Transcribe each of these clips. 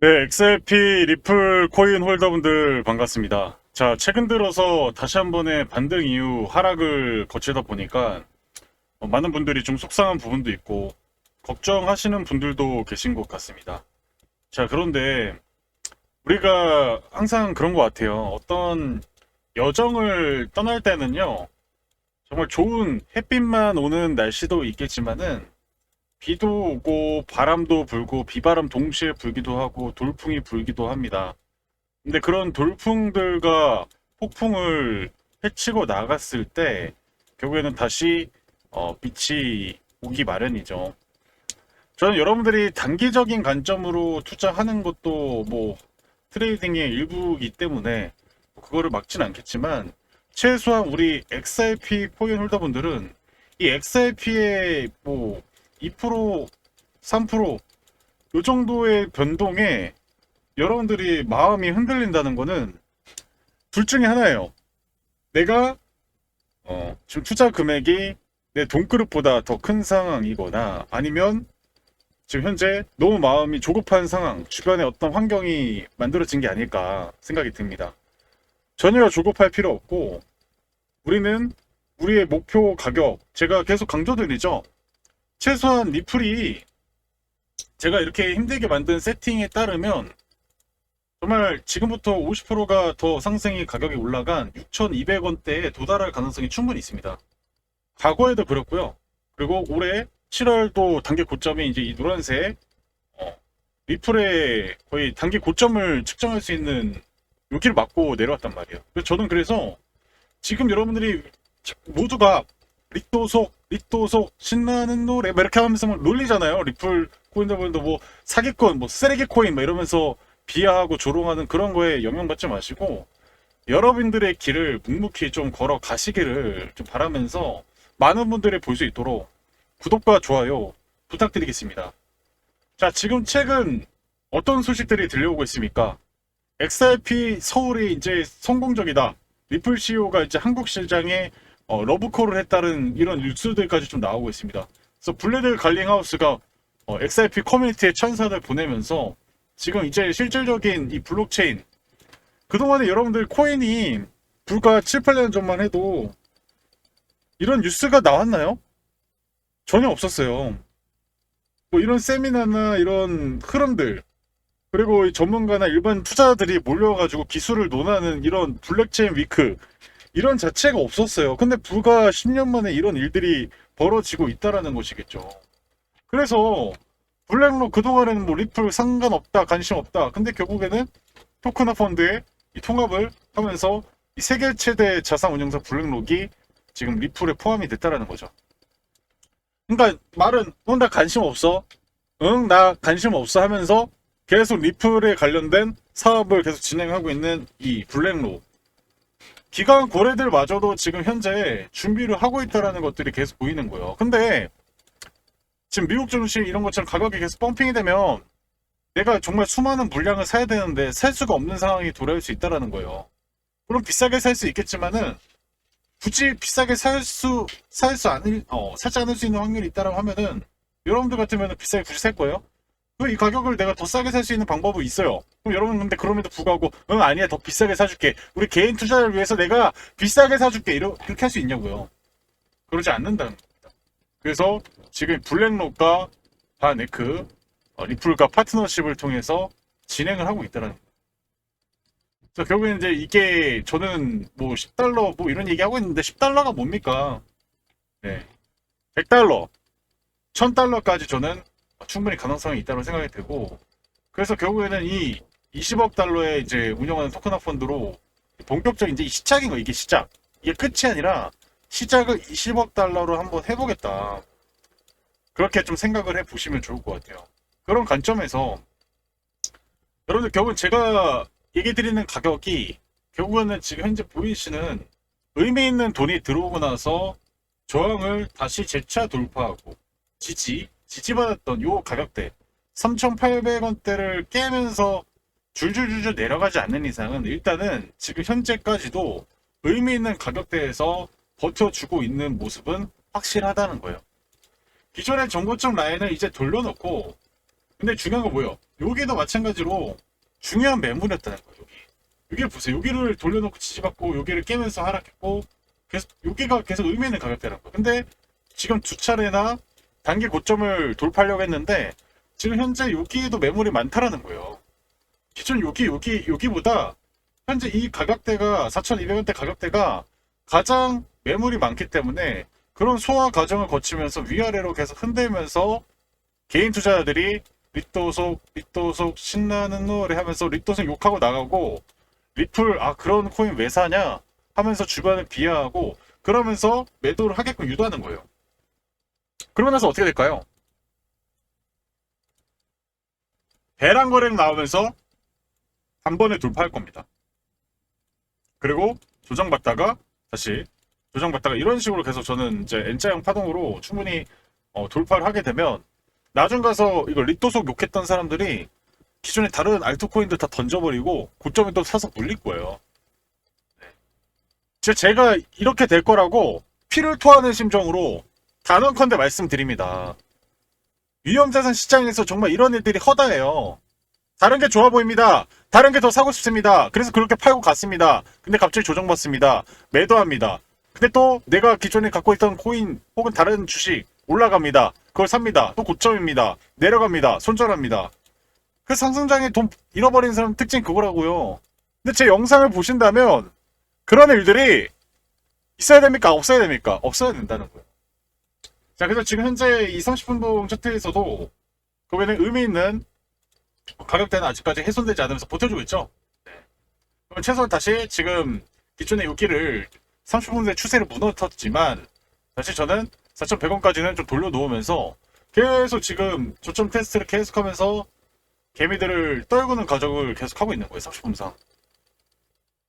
네, XLP 리플 코인 홀더분들 반갑습니다. 자, 최근 들어서 다시 한 번의 반등 이후 하락을 거치다 보니까 어, 많은 분들이 좀 속상한 부분도 있고 걱정하시는 분들도 계신 것 같습니다. 자, 그런데 우리가 항상 그런 것 같아요. 어떤 여정을 떠날 때는요, 정말 좋은 햇빛만 오는 날씨도 있겠지만은 비도 오고 바람도 불고 비바람 동시에 불기도 하고 돌풍이 불기도 합니다. 근데 그런 돌풍들과 폭풍을 헤치고 나갔을 때 결국에는 다시 어, 빛이 오기 마련이죠. 저는 여러분들이 단기적인 관점으로 투자하는 것도 뭐 트레이딩의 일부이기 때문에 그거를 막진 않겠지만 최소한 우리 XRP 코인 홀더분들은 이 XRP의 뭐 2%, 3%, 요 정도의 변동에 여러분들이 마음이 흔들린다는 거는 둘 중에 하나예요. 내가 어, 지금 투자 금액이 내 돈그릇보다 더 큰 상황이거나 아니면 지금 현재 너무 마음이 조급한 상황, 주변에 어떤 환경이 만들어진 게 아닐까 생각이 듭니다. 전혀 조급할 필요 없고 우리는 우리의 목표 가격, 제가 계속 강조드리죠. 최소한 리플이 제가 이렇게 힘들게 만든 세팅에 따르면 정말 지금부터 50%가 더 상승이 가격이 올라간 6,200원대에 도달할 가능성이 충분히 있습니다. 과거에도 그렇고요. 그리고 올해 7월도 단기 고점이 이제 이 노란색 어, 리플의 거의 단기 고점을 측정할 수 있는 여기를 맞고 내려왔단 말이에요. 저는 그래서 지금 여러분들이 모두가 리또속, 리또속, 신나는 노래, 막 이렇게 하면서 막 놀리잖아요. 리플 코인들분도 뭐 사기꾼, 뭐 쓰레기 코인, 막 이러면서 비하하고 조롱하는 그런 거에 영향받지 마시고 여러분들의 길을 묵묵히 좀 걸어 가시기를 좀 바라면서 많은 분들이 볼 수 있도록 구독과 좋아요 부탁드리겠습니다. 자, 지금 최근 어떤 소식들이 들려오고 있습니까? XRP 서울이 이제 성공적이다. 리플 CEO가 이제 한국 시장에 어, 러브콜을 했다는 이런 뉴스들까지 좀 나오고 있습니다. 그래서 블레드 갈링하우스가 어, XRP 커뮤니티에 천사를 보내면서 지금 이제 실질적인 이 블록체인 그동안에 여러분들 코인이 불과 7, 8년 전만 해도 이런 뉴스가 나왔나요? 전혀 없었어요. 뭐 이런 세미나나 이런 흐름들 그리고 이 전문가나 일반 투자자들이 몰려가지고 기술을 논하는 이런 블랙체인 위크 이런 자체가 없었어요. 근데 불과 10년 만에 이런 일들이 벌어지고 있다라는 것이겠죠. 그래서 블랙록 그동안에는 뭐 리플 상관없다, 관심 없다. 근데 결국에는 토크나 펀드에 이 통합을 하면서 이 세계 최대 자산 운용사 블랙록이 지금 리플에 포함이 됐다라는 거죠. 그러니까 말은 응, 나 관심 없어. 응, 나 관심 없어 하면서 계속 리플에 관련된 사업을 계속 진행하고 있는 이 블랙록. 기관 고래들마저도 지금 현재 준비를 하고 있다라는 것들이 계속 보이는 거예요. 근데 지금 미국 증시 이런 것처럼 가격이 계속 펌핑이 되면 내가 정말 수많은 물량을 사야 되는데 살 수가 없는 상황이 돌아올 수 있다라는 거예요. 그럼 비싸게 살 수 있겠지만은 굳이 비싸게 살 수, 살수 않을, 어, 살지 않을 수 있는 확률이 있다라고 하면은 여러분들 같으면 비싸게 굳이 살 거예요? 그 이 가격을 내가 더 싸게 살 수 있는 방법은 있어요. 그럼 여러분 근데 그럼에도 불구하고 응 아니야 더 비싸게 사줄게. 우리 개인 투자를 위해서 내가 비싸게 사줄게. 이러, 그렇게 할 수 있냐고요. 그러지 않는다는 겁니다. 그래서 지금 블랙록과 바네크 어, 리플과 파트너십을 통해서 진행을 하고 있다는 거예요. 그래서 결국엔 이제 이게 저는 뭐 10달러 뭐 이런 얘기 하고 있는데 10달러가 뭡니까? 네. 100달러, 1000달러까지 저는 충분히 가능성이 있다고 생각이 되고 그래서 결국에는 이 20억 달러에 이제 운영하는 토큰화 펀드로 본격적인 이제 시작인 거 이게 시작. 이게 끝이 아니라 시작을 20억 달러로 한번 해보겠다. 그렇게 좀 생각을 해 보시면 좋을 것 같아요. 그런 관점에서 여러분들 결국은 제가 얘기 드리는 가격이 결국에는 지금 현재 보이시는 의미 있는 돈이 들어오고 나서 저항을 다시 재차 돌파하고 지지 지지받았던 요 가격대 3,800원대를 깨면서 줄줄줄줄 내려가지 않는 이상은 일단은 지금 현재까지도 의미 있는 가격대에서 버텨주고 있는 모습은 확실하다는 거예요. 기존의 정고점 라인을 이제 돌려놓고 근데 중요한 건 뭐예요? 여기도 마찬가지로 중요한 매물이었다는 거예요. 여기. 여기를 보세요. 여기를 돌려놓고 지지받고 여기를 깨면서 하락했고 계속 여기가 계속 의미 있는 가격대라는 거예요. 근데 지금 두 차례나 단기 고점을 돌파하려고 했는데 지금 현재 여기에도 매물이 많다라는 거예요. 기존 여기 여기 여기보다 현재 이 가격대가 4,200원대 가격대가 가장 매물이 많기 때문에 그런 소화 과정을 거치면서 위아래로 계속 흔들면서 개인 투자자들이 리또속 리또속 신나는 노래 하면서 리또속 욕하고 나가고 리플 아 그런 코인 왜 사냐 하면서 주변을 비하하고 그러면서 매도를 하게끔 유도하는 거예요. 그러고 나서 어떻게 될까요? 배랑 거래가 나오면서 한 번에 돌파할 겁니다. 그리고 조정받다가 다시 조정받다가 이런 식으로 계속 저는 이제 N자형 파동으로 충분히 어, 돌파를 하게 되면 나중 가서 이거 리또속 욕했던 사람들이 기존에 다른 알트코인들 다 던져버리고 고점에 또 사서 물릴 거예요. 네. 제- 제가 이렇게 될 거라고 피를 토하는 심정으로 단언컨대 말씀드립니다. 위험자산 시장에서 정말 이런 일들이 허다해요. 다른 게 좋아 보입니다. 다른 게 더 사고 싶습니다. 그래서 그렇게 팔고 갔습니다. 근데 갑자기 조정받습니다. 매도합니다. 근데 또 내가 기존에 갖고 있던 코인 혹은 다른 주식 올라갑니다. 그걸 삽니다. 또 고점입니다. 내려갑니다. 손절합니다. 그 상승장에 돈 잃어버린 사람 특징 그거라고요. 근데 제 영상을 보신다면 그런 일들이 있어야 됩니까? 없어야 됩니까? 없어야 된다는 거예요. 자, 그래서 지금 현재 이 30분동 차트에서도 그러면 의미 있는 가격대는 아직까지 훼손되지 않으면서 버텨주고 있죠. 네. 그럼 최소한 다시 지금 기존의 여기를 30분대 추세를 무너뜨렸지만 다시 저는 4,100원까지는 좀 돌려놓으면서 계속 지금 저점 테스트를 계속하면서 개미들을 떨구는 과정을 계속하고 있는 거예요. 30분상.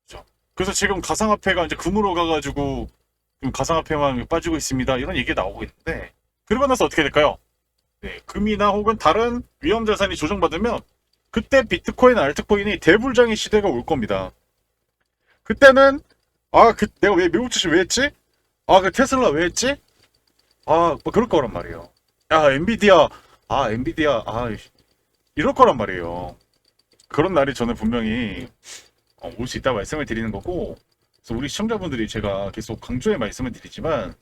그죠? 그래서 지금 가상화폐가 이제 금으로 가가지고 가상화폐만 빠지고 있습니다. 이런 얘기가 나오고 있는데 그러고 나서 어떻게 될까요? 네, 금이나 혹은 다른 위험 자산이 조정받으면 그때 비트코인, 알트코인이 대불장의 시대가 올 겁니다. 그때는 아, 그 내가 왜 미국 주식 왜 했지? 아, 그 테슬라 왜 했지? 아, 뭐 그럴 거란 말이에요. 야, 엔비디아, 아, 엔비디아, 아, 이럴 거란 말이에요. 그런 날이 저는 분명히 어, 올수 있다 말씀을 드리는 거고, 그래서 우리 시청자분들이 제가 계속 강조해 말씀을 드리지만,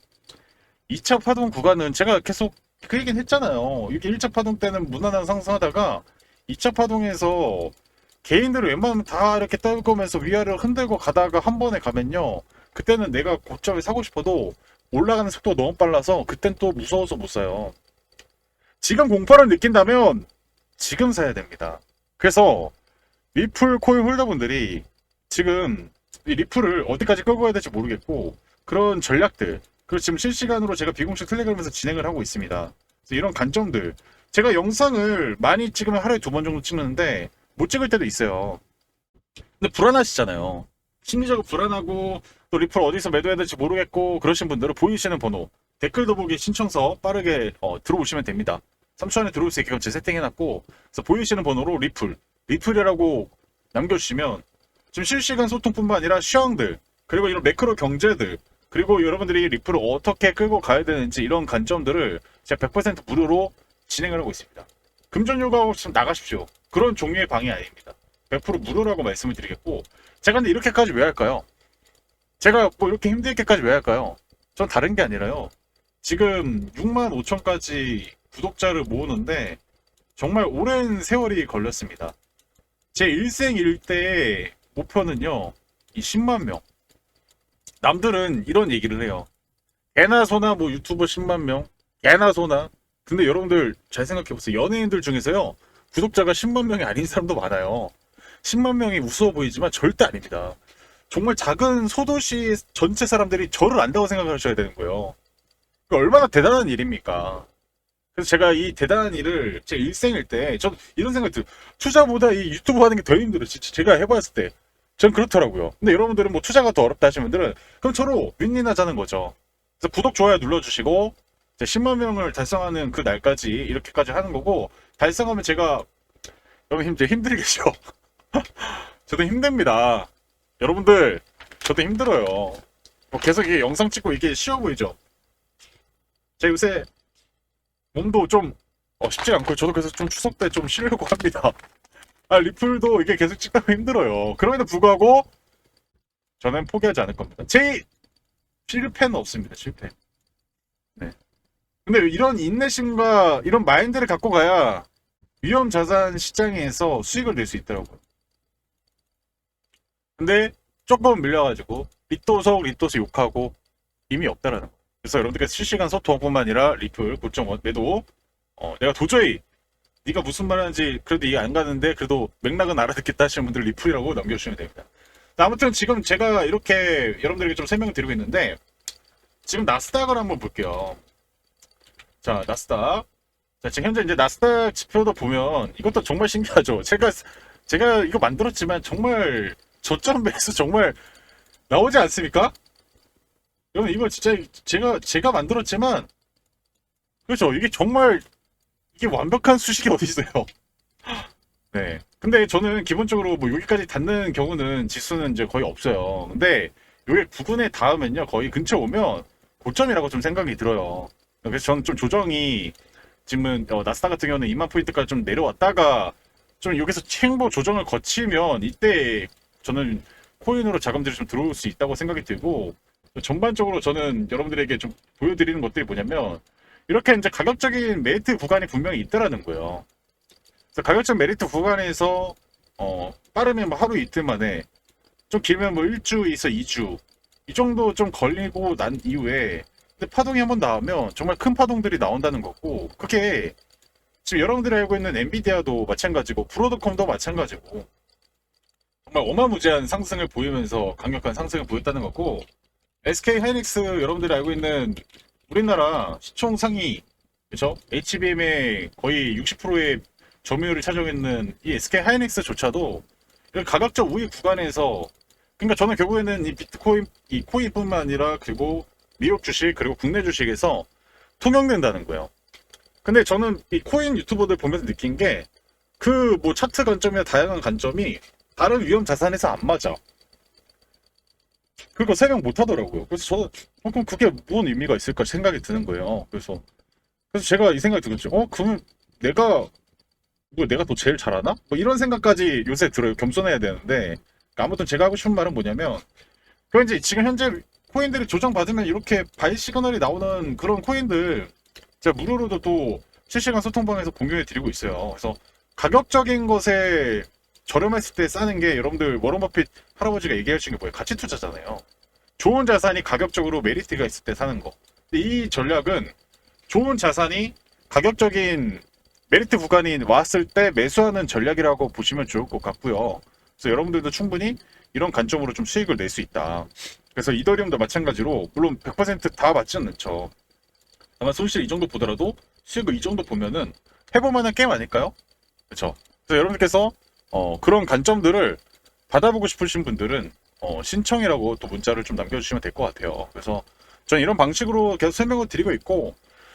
2차 파동 구간은 제가 계속 그 얘기는 했잖아요. 이게 1차 파동 때는 무난한 상승하다가 2차 파동에서 개인들을 웬만하면 다 이렇게 떨구면서 위아래로 흔들고 가다가 한 번에 가면요. 그때는 내가 고점에 사고 싶어도 올라가는 속도가 너무 빨라서 그땐 또 무서워서 못 사요. 지금 공포를 느낀다면 지금 사야 됩니다. 그래서 리플 코인 홀더분들이 지금 이 리플을 어디까지 끌고 가야 될지 모르겠고 그런 전략들 그리고 지금 실시간으로 제가 비공식 텔레그램에서 진행을 하고 있습니다. 이런 관점들 제가 영상을 많이 찍으면 하루에 두 번 정도 찍는데 못 찍을 때도 있어요. 근데 불안하시잖아요. 심리적으로 불안하고 또 리플 어디서 매도해야 될지 모르겠고 그러신 분들은 보이시는 번호 댓글 더보기 신청서 빠르게 어, 들어오시면 됩니다. 3초 안에 들어올 수 있게끔 제 세팅해놨고 그래서 보이시는 번호로 리플 리플이라고 남겨주시면 지금 실시간 소통뿐만 아니라 시황들 그리고 이런 매크로 경제들 그리고 여러분들이 리플을 어떻게 끌고 가야 되는지 이런 관점들을 제가 100% 무료로 진행을 하고 있습니다. 금전 요구하고 싶으면 나가십시오. 그런 종류의 방이 아닙니다. 100% 무료라고 말씀을 드리겠고 제가 근데 이렇게까지 왜 할까요? 제가 뭐 이렇게 힘들게까지 왜 할까요? 전 다른 게 아니라요. 지금 6만 5천까지 구독자를 모으는데 정말 오랜 세월이 걸렸습니다. 제 일생 일대의 목표는요, 이 10만 명. 남들은 이런 얘기를 해요. 개나 소나 뭐 유튜버 10만 명, 개나 소나. 근데 여러분들 잘 생각해보세요. 연예인들 중에서요, 구독자가 10만 명이 아닌 사람도 많아요. 10만 명이 우스워 보이지만 절대 아닙니다. 정말 작은 소도시 전체 사람들이 저를 안다고 생각하셔야 되는 거예요. 그 얼마나 대단한 일입니까? 그래서 제가 이 대단한 일을 제 일생일 때, 전 이런 생각이 들어요. 투자보다 이 유튜브 하는 게 더 힘들어요. 제가 해봤을 때. 전 그렇더라고요. 근데 여러분들은 뭐 투자가 더 어렵다 하시는 분들은 그럼 서로 윈윈 하자는 거죠. 그래서 구독, 좋아요 눌러주시고, 이제 10만 명을 달성하는 그 날까지 이렇게까지 하는 거고, 달성하면 제가, 여러분 힘, 힘들겠죠? 저도 힘듭니다. 여러분들, 저도 힘들어요. 뭐 계속 이게 영상 찍고 이게 쉬워 보이죠? 제가 요새 몸도 좀 어, 쉽지 않고 저도 그래서 좀 추석 때 좀 쉬려고 합니다. 아, 리플도 이게 계속 찍다가 힘들어요. 그럼에도 불구하고 저는 포기하지 않을 겁니다. 제 실패는 없습니다. 실패. 네. 근데 이런 인내심과 이런 마인드를 갖고 가야 위험 자산 시장에서 수익을 낼 수 있더라고요. 근데 조금 밀려가지고 리또석 리또스 욕하고 의미 없다라는 거. 그래서 여러분들께서 실시간 소통뿐만 아니라 리플 9.1 매도 어, 내가 도저히 네가 무슨 말 하는지 그래도 이해 안 가는데 그래도 맥락은 알아듣겠다 하시는 분들 리플이라고 남겨주시면 됩니다. 자, 아무튼 지금 제가 이렇게 여러분들에게 좀 설명을 드리고 있는데 지금 나스닥을 한번 볼게요. 자, 나스닥. 자, 지금 현재 이제 나스닥 지표도 보면 이것도 정말 신기하죠. 제가 제가 이거 만들었지만 정말 저점 매수 정말 나오지 않습니까? 여러분 이거 진짜 제가 제가 만들었지만 그렇죠. 이게 정말 이게 완벽한 수식이 어디 있어요? 네. 근데 저는 기본적으로 뭐 여기까지 닿는 경우는 지수는 이제 거의 없어요. 근데 여기 부근에 닿으면요 거의 근처 오면 고점이라고 좀 생각이 들어요. 그래서 저는 좀 조정이 지금은 어, 나스닥 같은 경우는 2만 포인트까지 좀 내려왔다가 좀 여기서 챙보 조정을 거치면 이때 저는 코인으로 자금들이 좀 들어올 수 있다고 생각이 들고 전반적으로 저는 여러분들에게 좀 보여드리는 것들이 뭐냐면 이렇게 이제 가격적인 메리트 구간이 분명히 있다라는 거예요. 그래서 가격적 메리트 구간에서 어 빠르면 뭐 하루 이틀 만에 좀 길면 뭐 1주에서 2주 이 정도 좀 걸리고 난 이후에 파동이 한번 나오면 정말 큰 파동들이 나온다는 거고 그게 지금 여러분들이 알고 있는 엔비디아도 마찬가지고 브로드컴도 마찬가지고 정말 어마무지한 상승을 보이면서 강력한 상승을 보였다는 거고 SK 하이닉스 여러분들이 알고 있는 우리나라 시총 상위 그렇죠? HBM의 거의 60%의 점유율을 차지하고 있는 이 SK 하이닉스조차도 가격적 우위 구간에서 그러니까 저는 결국에는 이 비트코인 이 코인뿐만 아니라 그리고 미국 주식 그리고 국내 주식에서 통용된다는 거예요. 근데 저는 이 코인 유튜버들 보면서 느낀 게 그 뭐 차트 관점이나 다양한 관점이 다른 위험 자산에서 안 맞아. 그거 설명 못 하더라고요. 그래서 저는 어, 그럼 그게 무슨 의미가 있을까 생각이 드는 거예요. 그래서 그래서 제가 이 생각이 들었죠. 어 그러면 내가 뭐 내가 더 제일 잘하나? 뭐 이런 생각까지 요새 들어요. 겸손해야 되는데 그러니까 아무튼 제가 하고 싶은 말은 뭐냐면 그 이제 지금 현재 코인들이 조정받으면 이렇게 바이 시그널이 나오는 그런 코인들 제가 무료로도 또 실시간 소통방에서 공유해 드리고 있어요. 그래서 가격적인 것에 저렴했을 때 싸는 게 여러분들 워런 버핏 할아버지가 얘기하시는 게 뭐예요? 가치 투자잖아요. 좋은 자산이 가격적으로 메리트가 있을 때 사는 거. 이 전략은 좋은 자산이 가격적인 메리트 구간이 왔을 때 매수하는 전략이라고 보시면 좋을 것 같고요. 그래서 여러분들도 충분히 이런 관점으로 좀 수익을 낼 수 있다. 그래서 이더리움도 마찬가지로 물론 100%다 맞지는 않죠. 아마 손실 이 정도 보더라도 수익을 이 정도 보면은 해볼 만한 게임 아닐까요? 그렇죠. 그래서 여러분들께서 어, 그런 관점들을 받아보고 싶으신 분들은 어, 신청이라고 또 문자를 좀 남겨주시면 될 것 같아요. 그래서 저는 이런 방식으로 계속 설명을 드리고 있고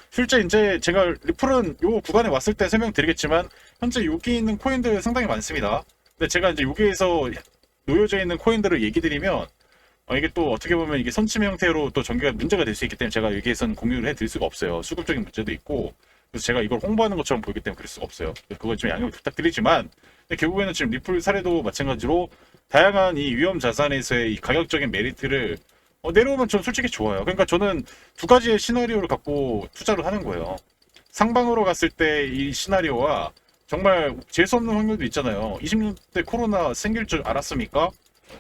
실제 이제 제가 리플은 요 구간에 왔을 때 설명 드리겠지만 현재 여기 있는 코인들 상당히 많습니다. 근데 제가 이제 여기에서 놓여져 있는 코인들을 얘기 드리면 어, 이게 또 어떻게 보면 이게 선침의 형태로 또 전개가 문제가 될 수 있기 때문에 제가 여기에서는 공유를 해드릴 수가 없어요. 수급적인 문제도 있고 그래서 제가 이걸 홍보하는 것처럼 보이기 때문에 그럴 수가 없어요. 그거 좀 양해 부탁드리지만 결국에는 지금 리플 사례도 마찬가지로 다양한 이 위험 자산에서의 이 가격적인 메리트를 어, 내려오면 전 솔직히 좋아요. 그러니까 저는 두 가지의 시나리오를 갖고 투자를 하는 거예요. 상방으로 갔을 때 이 시나리오와 정말 재수 없는 확률도 있잖아요. 20년 대 코로나 생길 줄 알았습니까?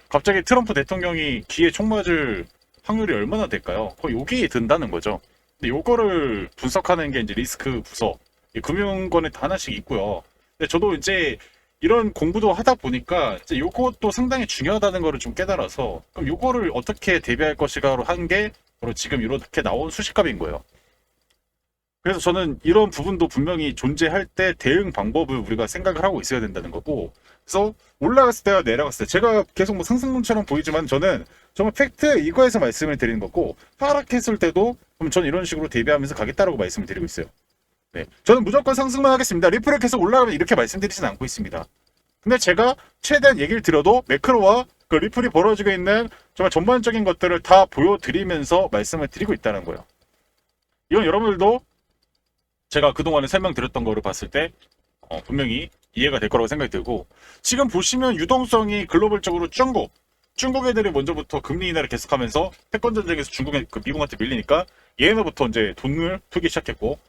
갑자기 트럼프 대통령이 귀에 총 맞을 확률이 얼마나 될까요? 거의 여기에 든다는 거죠. 근데 요거를 분석하는 게 이제 리스크 부서, 이 금융권에 다 하나씩 있고요. 근데 저도 이제 이런 공부도 하다 보니까 이제 요것도 상당히 중요하다는 거를 좀 깨달아서 그럼 요거를 어떻게 대비할 것이가로 한 게 바로 지금 이렇게 나온 수식값인 거예요. 그래서 저는 이런 부분도 분명히 존재할 때 대응 방법을 우리가 생각을 하고 있어야 된다는 거고 그래서 올라갔을 때와 내려갔을 때 제가 계속 뭐 상승론처럼 보이지만 저는 정말 팩트 이거에서 말씀을 드리는 거고 하락했을 때도 그럼 저는 이런 식으로 대비하면서 가겠다라고 말씀을 드리고 있어요. 네, 저는 무조건 상승만 하겠습니다. 리플을 계속 올라가면 이렇게 말씀드리진 않고 있습니다. 근데 제가 최대한 얘기를 드려도 매크로와 그 리플이 벌어지고 있는 정말 전반적인 것들을 다 보여드리면서 말씀을 드리고 있다는 거예요. 이건 여러분들도 제가 그동안에 설명드렸던 거를 봤을 때 어, 분명히 이해가 될 거라고 생각이 들고 지금 보시면 유동성이 글로벌적으로 중국 중국 애들이 먼저부터 금리 인하를 계속하면서 패권 전쟁에서 중국에 그 미국한테 밀리니까 얘네부터 이제 돈을 풀기 시작했고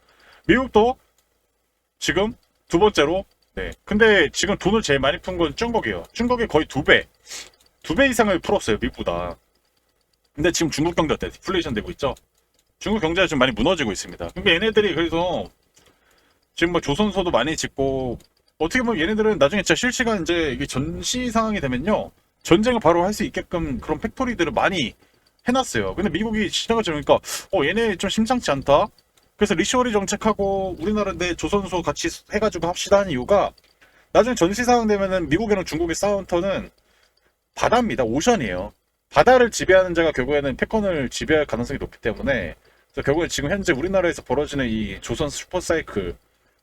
미국도 지금 두 번째로 네. 근데 지금 돈을 제일 많이 푼 건 중국이에요. 중국이 거의 두 배 두 배 이상을 풀었어요 미국보다. 근데 지금 중국 경제 어때? 디플레이션 되고 있죠? 중국 경제가 좀 많이 무너지고 있습니다. 그러니까 얘네들이 그래서 지금 뭐 조선소도 많이 짓고 어떻게 보면 얘네들은 나중에 진짜 실시간 이제 이게 전시 상황이 되면요 전쟁을 바로 할 수 있게끔 그런 팩토리들을 많이 해놨어요. 근데 미국이 시장을 잡으니까 어 얘네 좀 심상치 않다. 그래서 리쇼리 정책하고 우리나라인데 조선소 같이 해가지고 합시다 하는 이유가 나중에 전시 상황 되면은 미국이랑 중국의 턴은 바다입니다. 오션이에요. 바다를 지배하는 자가 결국에는 패권을 지배할 가능성이 높기 때문에 그래서 결국에 지금 현재 우리나라에서 벌어지는 이 조선 슈퍼사이클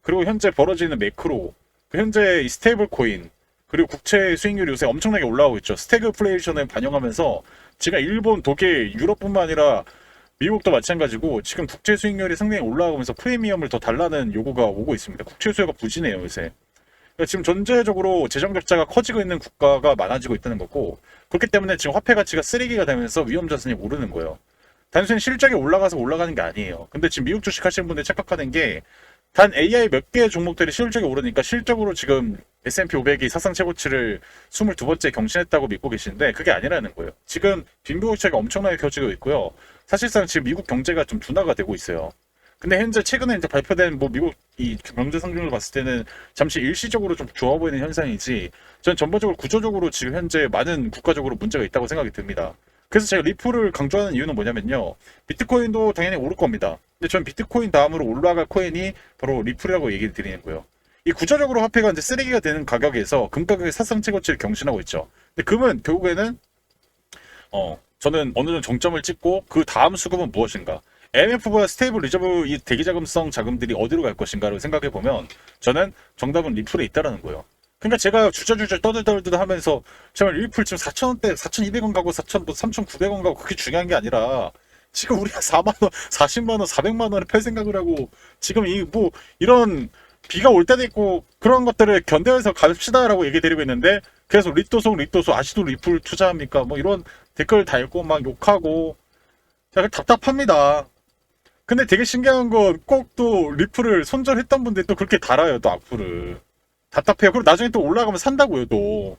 그리고 현재 벌어지는 매크로 그 현재 이 스테이블 코인 그리고 국채 수익률이 요새 엄청나게 올라오고 있죠. 스태그플레이션을 반영하면서 지금 일본, 독일, 유럽뿐만 아니라 미국도 마찬가지고 지금 국채 수익률이 상당히 올라가면서 프리미엄을 더 달라는 요구가 오고 있습니다. 국채 수요가 부진해요 요새. 그러니까 지금 전체적으로 재정 적자가 커지고 있는 국가가 많아지고 있다는 거고 그렇기 때문에 지금 화폐 가치가 쓰레기가 되면서 위험 자산이 오르는 거예요. 단순히 실적이 올라가서 올라가는 게 아니에요. 근데 지금 미국 주식 하시는 분들 착각하는 게 단 AI 몇 개의 종목들이 실적이 오르니까 실적으로 지금 S&P 500이 사상 최고치를 22번째 경신했다고 믿고 계시는데 그게 아니라는 거예요. 지금 빈부격차가 엄청나게 켜지고 있고요. 사실상 지금 미국 경제가 좀 둔화가 되고 있어요. 근데 현재 최근에 이제 발표된 뭐 미국 이 경제 성장을 봤을 때는 잠시 일시적으로 좀 좋아 보이는 현상이지 전 전반적으로 구조적으로 지금 현재 많은 국가적으로 문제가 있다고 생각이 듭니다. 그래서 제가 리플을 강조하는 이유는 뭐냐면요. 비트코인도 당연히 오를 겁니다. 근데 전 비트코인 다음으로 올라갈 코인이 바로 리플이라고 얘기 드리는 거예요. 이 구조적으로 화폐가 이제 쓰레기가 되는 가격에서 금 가격의 사상 최고치를 경신하고 있죠. 근데 금은 결국에는 어 저는 어느 정도 정점을 찍고 그 다음 수급은 무엇인가? MF보다 스테이블 리저브 이 대기자금성 자금들이 어디로 갈 것인가를 생각해 보면 저는 정답은 리플에 있다라는 거예요. 그러니까 제가 주저주저 떠들떠들 하면서 정말 리플 지금 4,000원대, 4,200원 가고 4,000, 뭐 3,900원 가고 그게 중요한 게 아니라 지금 우리가 4만원, 40만원, 400만원을 팔 생각을 하고 지금 이 뭐 이런 비가 올 때도 있고 그런 것들을 견뎌서 갑시다라고 얘기 드리고 있는데 그래서 리또송 리또송 아시도 리플 투자합니까? 뭐 이런 댓글 달고 막 욕하고 약간 답답합니다. 근데 되게 신기한 건 꼭 또 리플을 손절했던 분들이 또 그렇게 달아요 또 악플을 답답해요. 그리고 나중에 또 올라가면 산다고요 또.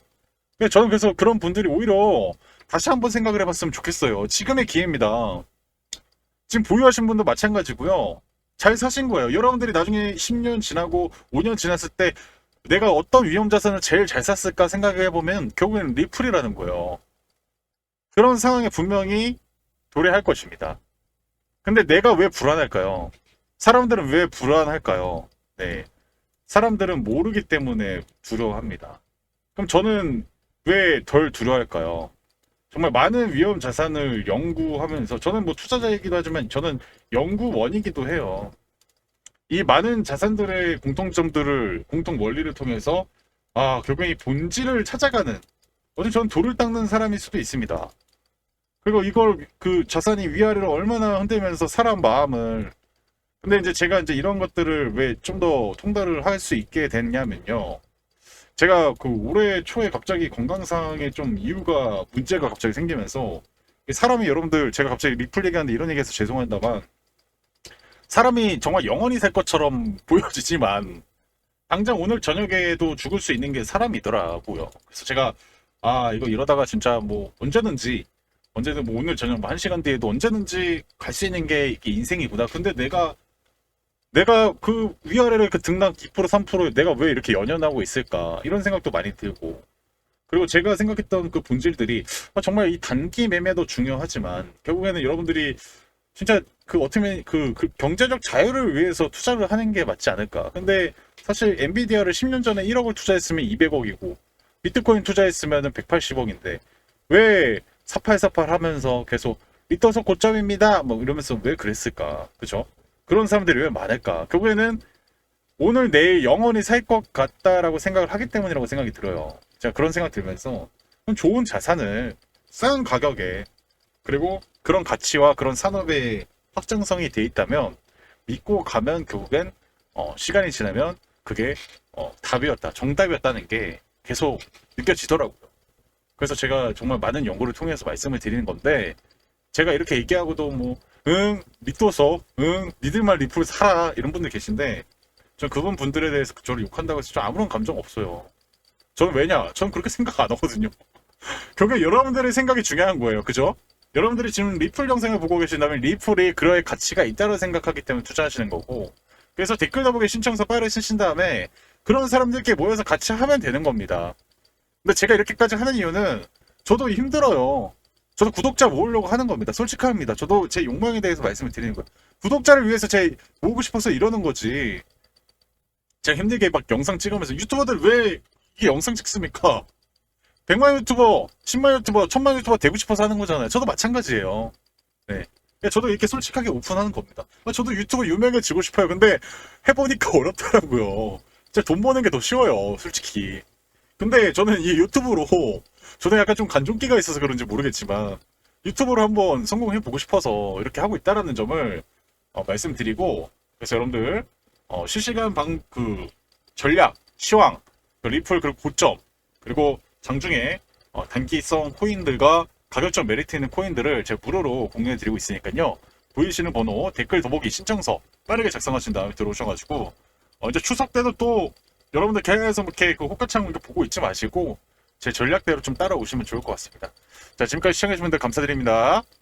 저는 그래서 그런 분들이 오히려 다시 한번 생각을 해봤으면 좋겠어요. 지금의 기회입니다. 지금 보유하신 분도 마찬가지고요. 잘 사신 거예요. 여러분들이 나중에 10년 지나고 5년 지났을 때 내가 어떤 위험 자산을 제일 잘 샀을까 생각해 보면 결국에는 리플이라는 거예요. 그런 상황에 분명히 도래할 것입니다. 근데 내가 왜 불안할까요? 사람들은 왜 불안할까요? 네. 사람들은 모르기 때문에 두려워합니다. 그럼 저는 왜 덜 두려워할까요? 정말 많은 위험 자산을 연구하면서 저는 뭐 투자자이기도 하지만 저는 연구원이기도 해요. 이 많은 자산들의 공통점들을 공통 원리를 통해서 아 결국에 이 본질을 찾아가는 어제 저는 돌을 닦는 사람일 수도 있습니다. 그리고 이걸 그 자산이 위아래로 얼마나 흔들면서 사람 마음을 근데 이제 제가 이제 이런 것들을 왜 좀 더 통달을 할 수 있게 됐냐면요. 제가 그 올해 초에 갑자기 건강상에 좀 이유가 문제가 갑자기 생기면서 사람이 여러분들 제가 갑자기 리플 얘기하는데 이런 얘기해서 죄송합니다만 사람이 정말 영원히 살 것처럼 보여지지만 당장 오늘 저녁에도 죽을 수 있는 게 사람이더라고요. 그래서 제가 아 이거 이러다가 진짜 뭐 언제든지 언제든 뭐 오늘 저녁 뭐 한 시간 뒤에도 언제든지 갈 수 있는 게 이게 인생이구나. 근데 내가 내가 그 위아래를 그 등락 2% 3% 내가 왜 이렇게 연연하고 있을까? 이런 생각도 많이 들고. 그리고 제가 생각했던 그 본질들이 아, 정말 이 단기 매매도 중요하지만 결국에는 여러분들이 진짜 그 어떻게 보면 그, 그 경제적 자유를 위해서 투자를 하는 게 맞지 않을까? 근데 사실 엔비디아를 10년 전에 1억을 투자했으면 200억이고 비트코인 투자했으면 180억인데 왜 사팔사팔 하면서 계속 리터서 고점입니다! 뭐 이러면서 왜 그랬을까? 그죠 그런 사람들이 왜 많을까? 결국에는 오늘 내일 영원히 살 것 같다라고 생각을 하기 때문이라고 생각이 들어요. 제가 그런 생각 들면서 좋은 자산을 싼 가격에 그리고 그런 가치와 그런 산업의 확장성이 돼 있다면 믿고 가면 결국엔 어, 시간이 지나면 그게 어, 답이었다, 정답이었다는 게 계속 느껴지더라고요. 그래서 제가 정말 많은 연구를 통해서 말씀을 드리는 건데 제가 이렇게 얘기하고도 뭐 응, 믿도서, 응, 니들만 리플 사라 이런 분들 계신데 전 그분 분들에 대해서 저를 욕한다고 해서 좀 아무런 감정 없어요. 저는 왜냐? 저는 그렇게 생각 안 하거든요. 결국 여러분들의 생각이 중요한 거예요. 그죠? 여러분들이 지금 리플 영상을 보고 계신다면 리플이 그럴 가치가 있다고 생각하기 때문에 투자하시는 거고 그래서 댓글 더보기 신청서 빠르게 쓰신 다음에 그런 사람들께 모여서 같이 하면 되는 겁니다. 근데 제가 이렇게까지 하는 이유는 저도 힘들어요. 저도 구독자 모으려고 하는 겁니다. 솔직합니다. 저도 제 욕망에 대해서 말씀을 드리는 거예요. 구독자를 위해서 제 모으고 싶어서 이러는 거지. 제가 힘들게 막 영상 찍으면서 유튜버들 왜 이게 영상 찍습니까? 100만 유튜버, 10만 유튜버, 1000만 유튜버 되고 싶어서 하는 거잖아요. 저도 마찬가지예요. 네. 그러니까 저도 이렇게 솔직하게 오픈하는 겁니다. 아, 저도 유튜브 유명해지고 싶어요. 근데 해보니까 어렵더라고요. 진짜 돈 버는 게 더 쉬워요. 솔직히. 근데 저는 이 유튜브로 저는 약간 좀 간종기가 있어서 그런지 모르겠지만 유튜브로 한번 성공해 보고 싶어서 이렇게 하고 있다라는 점을 어, 말씀드리고 그래서 여러분들 어, 실시간 방 그 전략, 시황, 그 리플 그리고 고점 그리고 장중에 어, 단기성 코인들과 가격적 메리트 있는 코인들을 제가 무료로 공유해 드리고 있으니까요. 보이시는 번호 댓글 더보기 신청서 빠르게 작성하신 다음에 들어오셔가지고 어, 이제 추석 때도 또 여러분들 계속 이렇게 그 호가창 보고 있지 마시고 제 전략대로 좀 따라오시면 좋을 것 같습니다. 자 지금까지 시청해주신 분들 감사드립니다.